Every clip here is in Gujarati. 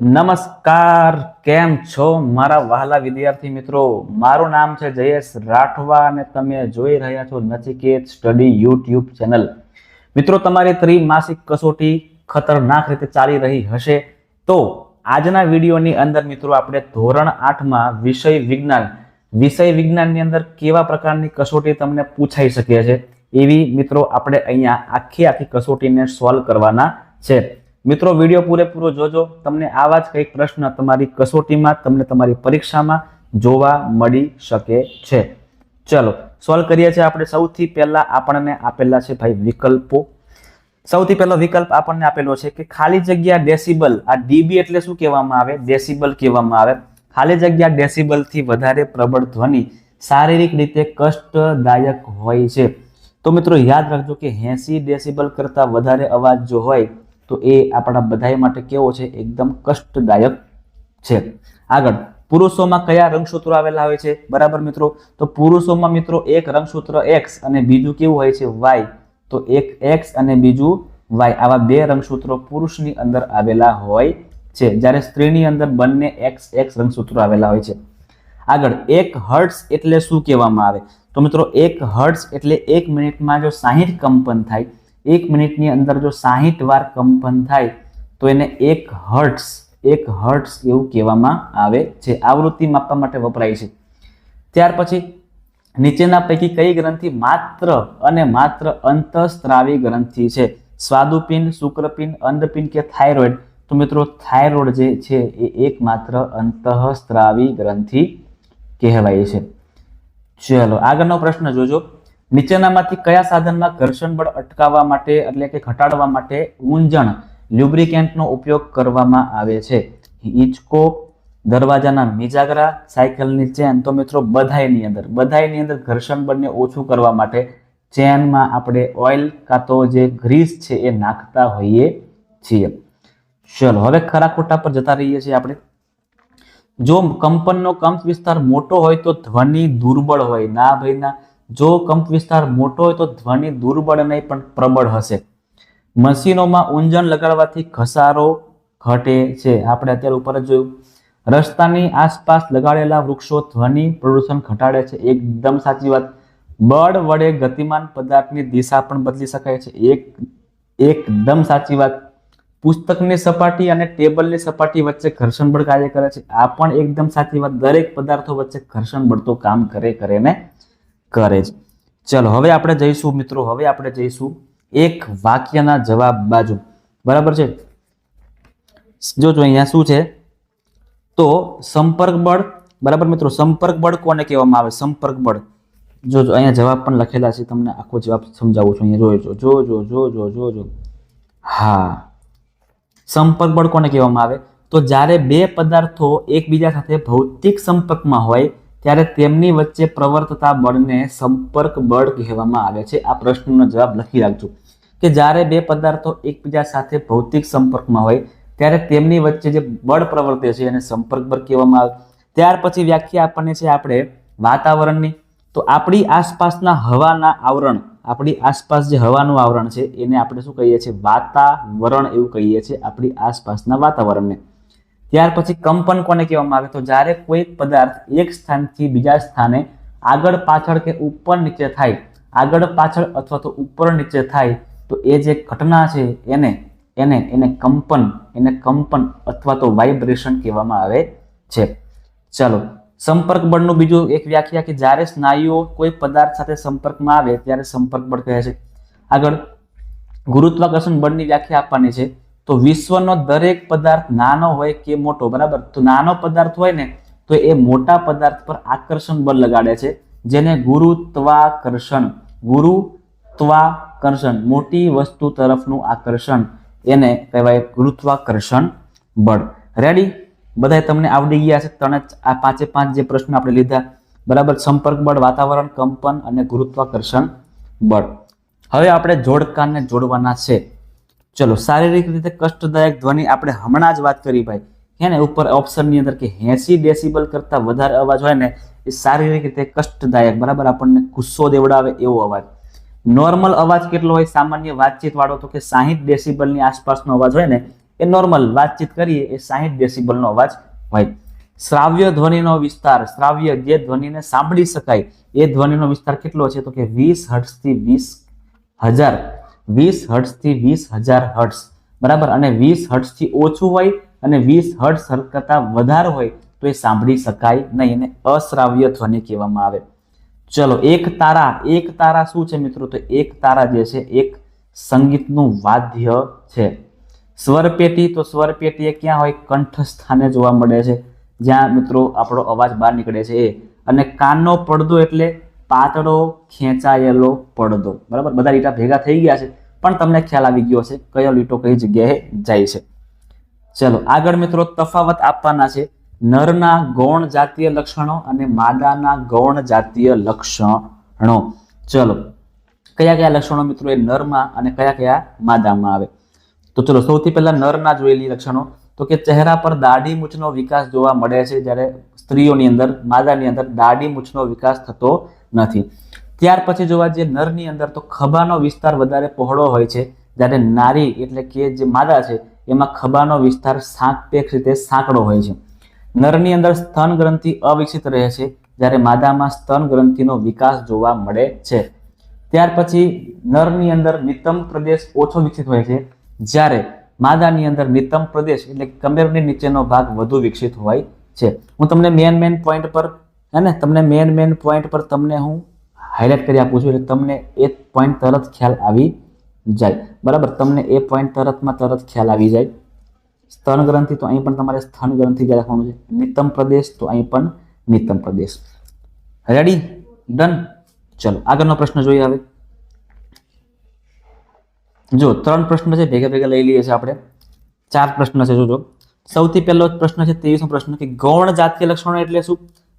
નમસ્કાર, કેમ છો મારા વહાલા વિદ્યાર્થી મિત્રો? મારું નામ છે જયેશ રાઠવા અને તમે જોઈ રહ્યા છો નચિકેત સ્ટડી યુટ્યુબ ચેનલ. મિત્રો, તમારી ત્રિમાસિક કસોટી ખતરનાક રીતે ચાલી રહી હશે. તો આજના વિડીયોની અંદર મિત્રો, આપણે ધોરણ આઠમાં વિષય વિજ્ઞાન, વિષય વિજ્ઞાનની અંદર કેવા પ્રકારની કસોટી તમને પૂછાઈ શકે છે એવી મિત્રો, આપણે અહીંયા આખી આખી કસોટીને સોલ્વ કરવાના છે. મિત્રો, વીડિયો પૂરેપૂરો જોજો. તમને આવા જ કંઈક પ્રશ્ન તમારી કસોટીમાં, તમને તમારી પરીક્ષામાં જોવા મળી શકે છે. ચલો સોલ્વ કરીએ છીએ આપણે. સૌથી પહેલા આપણને આપેલા છે ભાઈ વિકલ્પો. સૌથી પહેલો વિકલ્પ આપણને આપેલો છે કે ખાલી જગ્યા ડેસિબલ આ ડીબી એટલે શું કહેવામાં આવે? ડેસિબલ કહેવામાં આવે. ખાલી જગ્યા ડેસિબલથી વધારે પ્રબળ ધ્વનિ શારીરિક રીતે કષ્ટદાયક હોય છે. તો મિત્રો, યાદ રાખજો કે એસી ડેસિબલ કરતા વધારે અવાજ જો હોય તો એ આપણા બધા માટે કેવો છે? એકદમ કષ્ટદાયક છે. આગળ, પુરુષોમાં કયા રંગસૂત્રો આવેલા હોય છે? બરાબર મિત્રો? તો પુરુષોમાં મિત્રો એક રંગસૂત્ર એક્સ અને બીજું કેવું હોય છે? વાય તો એક એક્સ અને બીજું વાય આવા બે રંગસૂત્રો પુરુષની અંદર આવેલા હોય છે. જ્યારે સ્ત્રીની અંદર બંને એક્સ એક્સ રંગસૂત્રો આવેલા હોય છે. આગળ, એક હર્ટ્સ એટલે શું કહેવામાં આવે? તો મિત્રો, એક હર્ટ્સ એટલે એક મિનિટમાં જો સાહીઠ કંપન થાય એક મિનિટની અંદર જો સાહીઠ વાર કંપન થાય, તો એને એક હર્ટ્સ એક હર્ટ્સ એવું કહેવામાં આવે છે. આવૃત્તિ માપવા માટે વપરાય છે. ત્યાર પછી નીચેના પૈકી કઈ ગ્રંથિ માત્ર અને માત્ર અંતઃસ્ત્રાવી ગ્રંથિ છે? સ્વાદુપિંડ, શુક્રપિંડ, અંધપિંડ કે થાઇરોઇડ? તો મિત્રો, થાઇરોઇડ જે છે એ એકમાત્ર અંતઃસ્ત્રાવી ગ્રંથિ કહેવાય છે. ચલો, આગળનો પ્રશ્ન જોજો. નીચેનામાંથી કયા સાધનમાં ઘર્ષણ બળ અટકાવવા માટે એટલે કે ઘટાડવા માટે ઊંજણ લ્યુબ્રિકેન્ટનો ઉપયોગ કરવામાં આવે છે? હિંચકો, દરવાજાના મિજાગરા સાયકલની ચેન. તો મિત્રો, બધાયની અંદર બધાયની અંદર ઘર્ષણ બળને ઓછું કરવા માટે ચેનમાં આપણે ઓઇલ કાં તો જે ગ્રીસ છે એ નાખતા હોઈએ છીએ. ચલો, હવે ખરા ખોટા પર જતા રહીએ છીએ આપણે. જો કંપનનો કંપ વિસ્તાર મોટો હોય તો ધ્વનિ દુર્બળ હોય. ના ભાઈ, ના. જો કંપ વિસ્તાર મોટો હોય તો ધ્વનિ દુર્બળ નહીં, પણ પ્રબળ હશે. મશીનોમાં ઊંજણ લગાડવાથી ઘસારો ઘટે છે. આપણે અત્યારે ઉપર જ જોયું. રસ્તાની આસપાસ લગાડેલા વૃક્ષો ધ્વનિ પ્રદૂષણ ઘટાડે છે. એકદમ સાચી વાત. બળ વડે ગતિમાન પદાર્થની દિશા પણ બદલી શકાય છે. એક, એકદમ સાચી વાત. પુસ્તકની સપાટી અને ટેબલની સપાટી વચ્ચે ઘર્ષણ બળ કાર્ય કરે છે. આ પણ એકદમ સાચી વાત. દરેક પદાર્થો વચ્ચે ઘર્ષણ બળ તો કામ કરે કરે ને કરે છે. ચલો, હવે આપણે જઈશું મિત્રો, હવે આપણે જઈશું એક વાક્યના જવાબ બાજુ. બરાબર છે? જો જો, અહીંયા શું છે? તો સંપર્ક બળ બરાબર મિત્રો સંપર્ક બળ કોને કહેવામાં આવે? સંપર્ક બળ જો જો, અહીંયા જવાબ પણ લખેલા છે, તમને આખો જવાબ સમજાવું છું, અહીંયા જોજો જો જો જો જો જો જો હા. સંપર્ક બળ કોને કહેવામાં આવે? તો જ્યારે બે પદાર્થો એકબીજા સાથે ભૌતિક સંપર્કમાં હોય ત્યારે તેમની વચ્ચે પ્રવર્તતા બળને સંપર્ક બળ કહેવામાં આવે છે. આ પ્રશ્નનો જવાબ લખી રાખજો. કે જ્યારે બે પદાર્થો એકબીજા સાથે ભૌતિક સંપર્કમાં હોય, ત્યારે તેમની વચ્ચે જે બળ પ્રવર્તે છે એને સંપર્ક બળ કહેવામાં આવે. ત્યાર પછી વ્યાખ્યા આપણને છે આપણે વાતાવરણની. તો આપણી આસપાસના હવાના આવરણ, આપણી આસપાસ જે હવાનું આવરણ છે, એને આપણે શું કહીએ છીએ? વાતાવરણ એવું કહીએ છીએ આપણી આસપાસના વાતાવરણને. ત્યાર પછી કંપન કોને કહેવામાં આવે? તો જ્યારે કોઈ પદાર્થ એક સ્થાનથી બીજા સ્થાને આગળ પાછળ કે ઉપર નીચે થાય, આગળ પાછળ અથવા તો ઉપર નીચે થાય, તો એ જે ઘટના છે એને એને એને કંપન એને કંપન અથવા તો વાઇબ્રેશન કહેવામાં આવે છે. ચાલો સંપર્ક બળનું બીજું એક વ્યાખ્યા કે જ્યારે સ્નાયુઓ કોઈ પદાર્થ સાથે સંપર્કમાં આવે, ત્યારે સંપર્ક બળ કહે છે. આગળ, ગુરુત્વાકર્ષણ બળની વ્યાખ્યા આપવાની છે. તો વિશ્વનો દરેક પદાર્થ નાનો હોય કે મોટો, બરાબર? તો નાનો પદાર્થ હોય ને, તો એ મોટા પદાર્થ પર આકર્ષણ બળ લગાડે છે, જેને ગુરુત્વાકર્ષણ ગુરુત્વાકર્ષણ, મોટી વસ્તુ તરફનું આકર્ષણ, એને કહેવાય ગુરુત્વાકર્ષણ બળ. રેડી બધા તમને આવડી ગયા છે? ત્રણે આ પાંચે પાંચ જે પ્રશ્નો આપણે લીધા, બરાબર? સંપર્ક બળ, વાતાવરણ, કંપન અને ગુરુત્વાકર્ષણ બળ. હવે આપણે જોડકાને જોડવાના છે. ચલો, શારીરિક રીતે કષ્ટદાયક ધ્વનિ આપણે હમણાં જ વાત કરી ભાઈ. હે ને, ઉપર ઓપ્શનની અંદર કે એસી ડેસિબલ કરતા વધારે અવાજ હોય ને, એ શારીરિક રીતે કષ્ટદાયક, બરાબર? આપણને ગુસ્સો દેવડાવે એવો અવાજ. નોર્મલ અવાજ કેટલો હોય? સામાન્ય વાતચીત વાળો તો કે સાહીઠ ડેસિબલની આસપાસનો અવાજ હોય ને, એ નોર્મલ વાતચીત કરીએ, એ સાહીઠ ડેસિબલનો અવાજ હોય. શ્રાવ્ય ધ્વનિનો વિસ્તાર, શ્રાવ્ય જે ધ્વનિને સાંભળી શકાય, એ ધ્વનિનો વિસ્તાર કેટલો છે? તો કે વીસ હર્ટ્સથી વીસ હજાર. વીસ હર્ટ્સથી વીસ હજાર હર્ટ્સ બરાબર? અને વીસ હર્ટ્સથી ઓછું હોય અને વીસ હર્ટ્સ કરતાં વધારે હોય તો એ સાંભળી શકાય નહીં એને અશ્રાવ્ય ધ્વનિ કહેવામાં આવે. ચલો, એક તારા એક તારા શું છે મિત્રો? તો એક તારા જે છે, એક સંગીતનું વાદ્ય છે. સ્વરપેટી, તો સ્વરપેટી એ ક્યાં હોય? કંઠ સ્થાને જોવા મળે છે. જ્યાં મિત્રો આપણો અવાજ બહાર નીકળે છે. એ. અને કાનનો પડદો એટલે પાતળો, ખેંચાયેલો પડદો. બરાબર? બધા લીટા ભેગા થઈ ગયા છે, પણ તમને ખ્યાલ આવી ગયો છે કયો લીટો કઈ જગ્યાએ જાય છે. ચલો, આગળ મિત્રો તફાવત આપવાના છે. નરના ગૌણ જાતીય લક્ષણો અને માદાના ગૌણ જાતીય લક્ષણો. ચલો, કયા કયા લક્ષણો મિત્રો એ નરમાં અને કયા કયા માદામાં આવે? તો ચલો, સૌથી પહેલા નરના જોયેલી લક્ષણો. તો કે ચહેરા પર દાઢી મૂછનો વિકાસ જોવા મળે છે, જ્યારે સ્ત્રીઓની અંદર, માદાની અંદર દાઢી મૂછનો વિકાસ થતો નથી. ત્યાર પછી જોવા જઈએ નરની અંદર તો ખભાનો વિસ્તાર વધારે પહોળો હોય છે. જ્યારે નારી એટલે કે જે માદા છે, એમાં ખભાનો વિસ્તાર સાંકપેક્ષ રીતે સાંકડો હોય છે. નરની અંદર સ્તન ગ્રંથિ અવિકસિત રહે છે, જ્યારે માદામાં સ્તન ગ્રંથિનો વિકાસ જોવા મળે છે. ત્યાર પછી નરની અંદર નિતમ પ્રદેશ ઓછો વિકસિત હોય છે, જ્યારે માદાની અંદર નિતમ પ્રદેશ એટલે કમેરની નીચેનો ભાગ વધુ વિકસિત હોય છે. હું તમને મેન મેન પોઈન્ટ પર હે ને? તમને મેન મેન પોઈન્ટ પર તમને હું હાઇલાઇટ કરી આપું છું એટલે તમને એ પોઈન્ટ તરત ખ્યાલ આવી જાય. બરાબર? તમને એ પોઈન્ટ તરતમાં તરત ખ્યાલ આવી જાય. સ્તન ગ્રંથિ તો અહીં પણ તમારે સ્તન ગ્રંથિ જે રાખવાનું છે, નિતમ પ્રદેશ તો અહીં પણ નિતમ પ્રદેશ. રેડી ડન ચલો, આગળનો પ્રશ્ન જોઈએ હવે. જો, ત્રણ પ્રશ્ન છે, ભેગા ભેગા લઈ લઈએ છીએ આપણે. ચાર પ્રશ્ન છે, જોજો. સૌથી પહેલો પ્રશ્ન છે, ત્રેવીસમો પ્રશ્ન કે ગૌણ જાતીય લક્ષણો એટલે શું?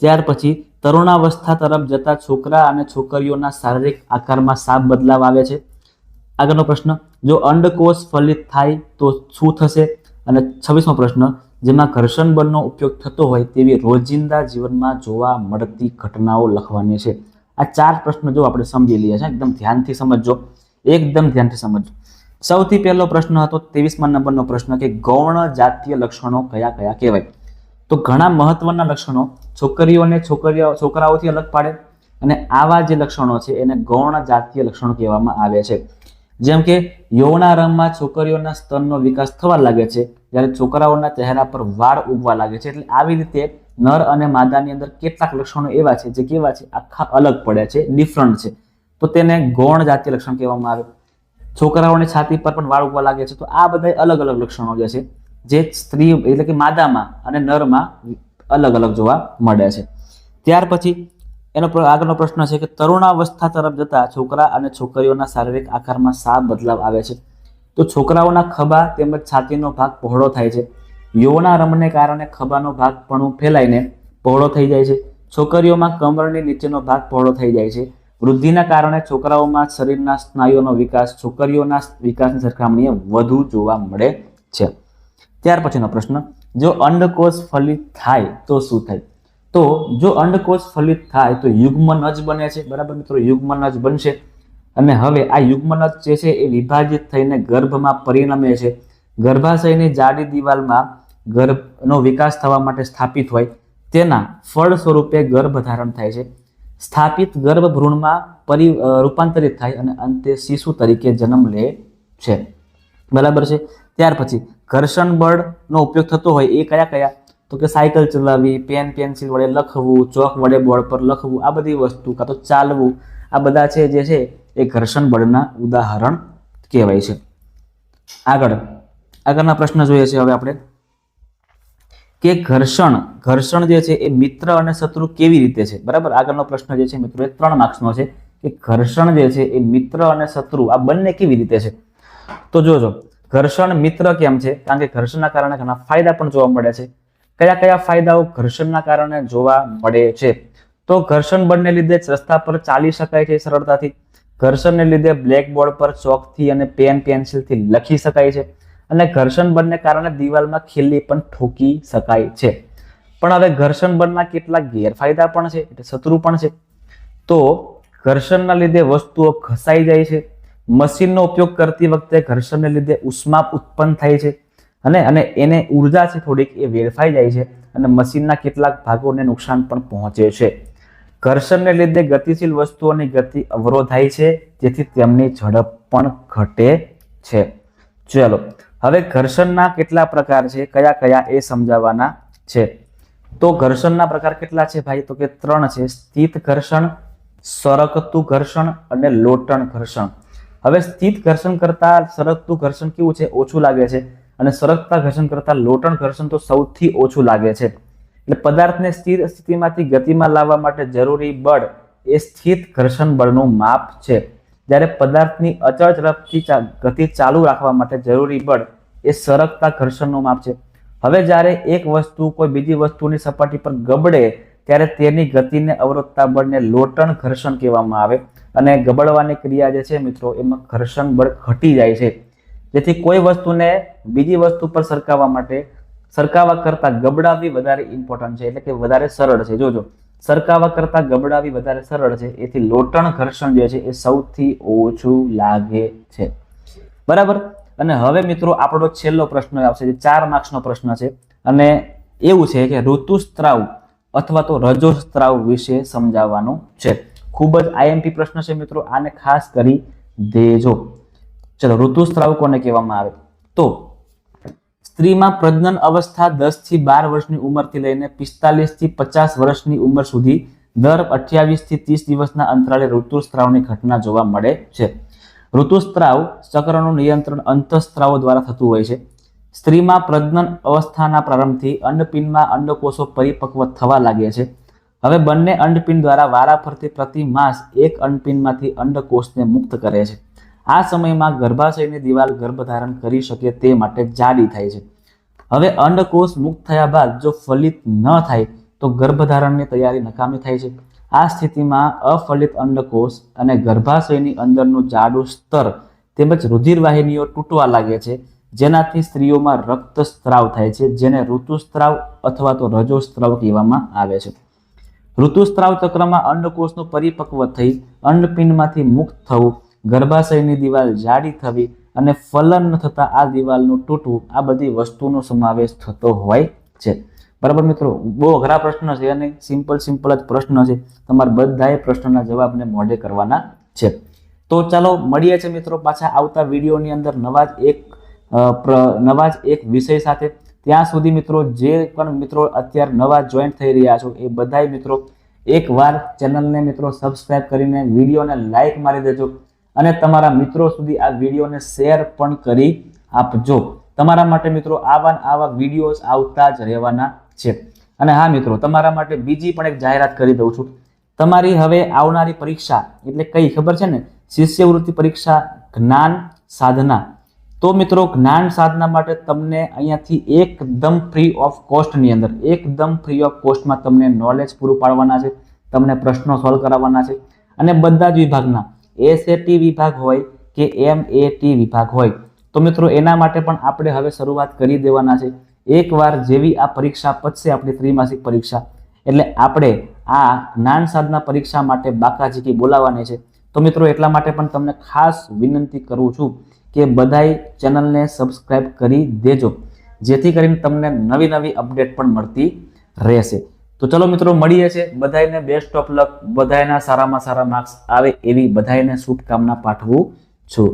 ત્યાર પછી તરુણાવસ્થા તરફ જતા છોકરા અને છોકરીઓના શારીરિક આકારમાં સાપ બદલાવ આવે છે. આગળનો પ્રશ્ન, જો અંડકોષ ફલિત થાય તો શું થશે? અને છવ્વીસમો પ્રશ્ન, જેમાં ઘર્ષણ બળનો ઉપયોગ થતો હોય તેવી રોજિંદા જીવનમાં જોવા મળતી ઘટનાઓ લખવાની છે. આ ચાર પ્રશ્નો જો આપણે સમજી લઈએ છીએ, એકદમ ધ્યાનથી સમજજો. એકદમ ધ્યાનથી સમજજો. સૌથી પહેલો પ્રશ્ન હતો, ત્રેવીસમા નંબરનો પ્રશ્ન કે ગૌણ જાતીય લક્ષણો કયા કયા કહેવાય? તો ઘણા મહત્વના લક્ષણો છોકરીઓને છોકરીઓ છોકરાઓથી અલગ પાડે અને આવા જે લક્ષણો છે એને ગૌણ જાતીય લક્ષણો કહેવામાં આવે છે. જેમ કે યૌવનારંભમાં છોકરીઓના સ્તનનો વિકાસ થવા લાગે છે, જ્યારે છોકરાઓના ચહેરા પર વાળ ઉગવા લાગે છે. એટલે આવી રીતે નર અને માદાની અંદર કેટલાક લક્ષણો એવા છે જે કેવા છે? આખા અલગ પડે છે, ડિફરન્ટ છે. તો તેને ગૌણ જાતીય લક્ષણ કહેવામાં આવે. છોકરાઓની છાતી પર પણ વાળ ઉગવા લાગે છે. તો આ બધા અલગ અલગ લક્ષણો જે છે જે સ્ત્રી, એટલે કે માદામાં અને નરમાં અલગ અલગ જોવા મળે છે. ત્યાર પછી એનો આગળનો પ્રશ્ન છે કે તરુણાવસ્થા તરફ જતા છોકરા અને છોકરીઓના શારીરિક આકારમાં સા બદલાવ આવે છે. તો છોકરાઓના ખભા તેમજ છાતીનો ભાગ પહોળો થાય છે. યૌવનારંભને કારણે ખભાનો ભાગ પણ ફેલાઈને પહોળો થઈ જાય છે. છોકરીઓમાં કમરની નીચેનો ભાગ પહોળો થઈ જાય છે. વૃદ્ધિના કારણે છોકરાઓમાં શરીરના સ્નાયુઓનો વિકાસ છોકરીઓના વિકાસની સરખામણીએ વધુ જોવા મળે છે. ત્યાર પછીનો પ્રશ્ન, જો અંડકોષ ફલિત થાય તો શું થાય? તો જો અંડકોષ ફલિત થાય તો યુગ્મનજ બને છે. બરાબર મિત્રો યુગ્મનજ બનશે. અને હવે આ યુગ્મનજ જે છે એ વિભાજિત થઈને ગર્ભમાં પરિણમે છે. ગર્ભાશયની જાડી દિવાલમાં ગર્ભનો વિકાસ થવા માટે સ્થાપિત હોય, તેના ફળ સ્વરૂપે ગર્ભ ધારણ થાય છે. સ્થાપિત ગર્ભ ભ્રૂણમાં પરિ રૂપાંતરિત થાય અને અંતે શિશુ તરીકે જન્મ લે છે. બરાબર છે? ત્યાર પછી ઘર્ષણ બળનો ઉપયોગ થતો હોય એ કયા કયા? તો કે સાયકલ ચલાવવી, પેન, પેન્સિલ વડે લખવું, ચોક વડે બોર્ડ પર લખવું, આ બધી વસ્તુ કાં તો ચાલવું, આ બધા છે જે છે એ ઘર્ષણ બળના ઉદાહરણ કહેવાય છે. આગળ, આગળના પ્રશ્ન જોઈએ છે હવે આપણે. કે ઘર્ષણ ઘર્ષણ જે છે એ મિત્ર અને શત્રુ કેવી રીતે છે? બરાબર? આગળનો પ્રશ્ન જે છે મિત્રો એ ત્રણ માર્ક્સનો છે. કે ઘર્ષણ જે છે એ મિત્ર અને શત્રુ, આ બંને કેવી રીતે છે? તો જોજો ઘર્ષણ મિત્ર કેમ છે? કારણ કે ઘર્ષણના કારણે ઘણા ફાયદા પણ જોવા મળે છે. કયા કયા ફાયદાઓ ઘર્ષણના કારણે જોવા મળે છે? તો ઘર્ષણ બળને લીધે રસ્તા પર ચાલી શકાય છે સરળતાથી. ઘર્ષણને લીધે બ્લેકબોર્ડ પર ચોકથી અને પેન પેન્સિલથી લખી શકાય છે. અને ઘર્ષણ બળને કારણે દિવાલમાં ખીલ્લી પણ ઠોકી શકાય છે. પણ હવે ઘર્ષણ બળના કેટલાક ગેરફાયદા પણ છે, એટલે શત્રુ પણ છે. તો ઘર્ષણના લીધે વસ્તુઓ ઘસાઈ જાય છે. મશીનનો ઉપયોગ કરતી વખતે ઘર્ષણને લીધે ઉષ્મા ઉત્પન્ન થાય છે અને અને એને ઊર્જા છે થોડીક એ વેડફાઈ જાય છે અને મશીનના કેટલાક ભાગોને નુકસાન પણ પહોંચે છે. ઘર્ષણને લીધે ગતિશીલ વસ્તુઓની ગતિ અવરોધાય છે, જેથી તેમની ઝડપ પણ ઘટે છે. ચલો, હવે ઘર્ષણના કેટલા પ્રકાર છે, કયા કયા એ સમજાવવાના છે? તો ઘર્ષણના પ્રકાર કેટલા છે ભાઈ? તો કે ત્રણ છે, સ્થિત ઘર્ષણ, સરકતું ઘર્ષણ અને લોટણ ઘર્ષણ. હવે સ્થિત ઘર્ષણ કરતા સરકતું ઘર્ષણ કેવું છે? ઓછું લાગે છે. અને સરકતા ઘર્ષણ કરતા લોટણ ઘર્ષણ તો સૌથી ઓછું લાગે છે. એટલે પદાર્થને સ્થિર સ્થિતિમાંથી ગતિમાં લાવવા માટે જરૂરી બળ એ સ્થિત ઘર્ષણ બળનું માપ છે. જ્યારે પદાર્થની અચળ ઝડપથી ગતિ ચાલુ રાખવા માટે જરૂરી બળ એ સરકતા ઘર્ષણનું માપ છે. હવે જ્યારે એક વસ્તુ કોઈ બીજી વસ્તુની સપાટી પર ગબડે ત્યારે તેની ગતિને અવરોધતા બળને લોટણ ઘર્ષણ કહેવામાં આવે અને ગબડવાની ક્રિયા જે છે મિત્રો, એમાં ઘર્ષણ બળ ઘટી જાય છે. જેથી કોઈ વસ્તુને બીજી વસ્તુ પર સરકાવવા માટે, સરકાવવા કરતાં ગબડાવવી વધારે ઇમ્પોર્ટન્ટ છે, એટલે કે વધારે સરળ છે. જોજો, સરકાવવા કરતાં ગબડાવી વધારે સરળ છે, એથી લોટણ ઘર્ષણ જે છે એ સૌથી ઓછું લાગે છે. બરાબર? અને હવે મિત્રો, આપણો છેલ્લો પ્રશ્ન આવશે, જે ચાર માર્ક્સનો પ્રશ્ન છે. અને એવું છે કે ઋતુસ્ત્રાવ અથવા તો રજોસ્ત્રાવ વિશે સમજાવવાનો છે. ખૂબ જ આઈએમપી પ્રશ્ન છે મિત્રો, આને ખાસ કરી દેજો. ચલો, ઋતુસ્ત્રાવ કોને કહેવામાં આવે? તો સ્ત્રીમાં પ્રજનન અવસ્થા દસથી બાર વર્ષની ઉંમરથી લઈને પિસ્તાલીસથી પચાસ વર્ષની ઉંમર સુધી દર અઠ્યાવીસથી ત્રીસ દિવસના અંતરાલે ઋતુસ્ત્રાવની ઘટના જોવા મળે છે. ઋતુસ્ત્રાવ ચક્રનું નિયંત્રણ અંતઃસ્ત્રાવો દ્વારા થતું હોય છે. સ્ત્રીમાં પ્રજનન અવસ્થાના પ્રારંભથી અંડપિંડમાં અંડકોષો પરિપક્વ થવા લાગે છે. હવે બંને અંડપિંડ દ્વારા વારાફરતી પ્રતિ માસ એક અંડપિંડમાંથી અંડકોષને મુક્ત કરે છે. આ સમયમાં ગર્ભાશયની દિવાલ ગર્ભધારણ કરી શકે તે માટે જાડી થાય છે. હવે અંડકોષ મુક્ત થયા બાદ જો ફલિત ન થાય, તો ગર્ભધારણની તૈયારી નકામી થાય છે. આ સ્થિતિમાં અફલિત અંડકોષ અને ગર્ભાશયની અંદરનું જાડું સ્તર તેમજ રુધિરવાહિનીઓ તૂટવા લાગે છે. જેનાથી સ્ત્રીઓમાં રક્તસ્ત્રાવ થાય છે, જેને ઋતુસ્ત્રાવ અથવા તો રજોસ્ત્રાવ કહેવામાં આવે છે. ઋતુસ્ત્રાવ ચક્રમાં અંડકોષનું પરિપક્વ થઈ અંડપિંડમાંથી મુક્ત થવું, ગર્ભાશયની દિવાલ જાડી થવી અને ફલન થતા આ દિવાલનું તૂટવું આ બધી વસ્તુનો સમાવેશ થતો હોય છે. બરાબર મિત્રો, બહુ અઘરા પ્રશ્ન છે અને સિમ્પલ સિમ્પલ જ પ્રશ્ન છે. તમારે બધાએ પ્રશ્નના જવાબને મોઢે કરવાના છે. તો ચાલો મળીએ છે મિત્રો પાછા આવતા વિડીયોની અંદર નવા જ એક નવા જ એક વિષય સાથે. ત્યાં સુધી મિત્રો, જે પણ મિત્રો અત્યારે નવા જોઈન્ટ થઈ રહ્યા છો, એ બધાય મિત્રો એકવાર ચેનલને મિત્રો સબસ્ક્રાઇબ કરીને વિડીયોને લાઈક મારી દેજો અને તમારા મિત્રો સુધી આ વિડીયોને શેર પણ કરી આપજો. તમારા માટે મિત્રો આવા આવા વિડીયોઝ આવતા જ રહેવાના છે. અને હા મિત્રો, તમારા માટે બીજી પણ એક જાહેરાત કરી દઉં છું. તમારી હવે આવનારી પરીક્ષા, એટલે કઈ ખબર છે ને? શિષ્યવૃત્તિ પરીક્ષા જ્ઞાન સાધના. તો મિત્રો જ્ઞાન સાધના માટે તમને અહીંયાથી એકદમ ફ્રી ઓફ કોસ્ટની અંદર, એકદમ ફ્રી ઓફ કોસ્ટમાં તમને નોલેજ પૂરું પાડવાના છે, તમને પ્રશ્નો સોલ્વ કરાવવાના છે. અને બધા જ વિભાગના એસએટી વિભાગ હોય કે એમ વિભાગ હોય, તો મિત્રો એના માટે પણ આપણે હવે શરૂઆત કરી દેવાના છે. એકવાર જેવી આ પરીક્ષા પતશે, આપણી ત્રિમાસિક પરીક્ષા, એટલે આપણે આ જ્ઞાન સાધના પરીક્ષા માટે બાકાજીકી બોલાવવાની છે. તો મિત્રો એટલા માટે પણ તમને ખાસ વિનંતી કરું છું કે બધાય ચેનલને સબસ્ક્રાઇબ કરી દેજો. જેથી કરીને તમને નવી નવી અપડેટ પણ મળતી રહેશે. તો ચલો મિત્રો, મળીએ છે બધાયને બેસ્ટ ઓફ લક બધાયના સારામાં સારા માર્ક્સ આવે એવી બધાયને શુભકામના પાઠવું છું.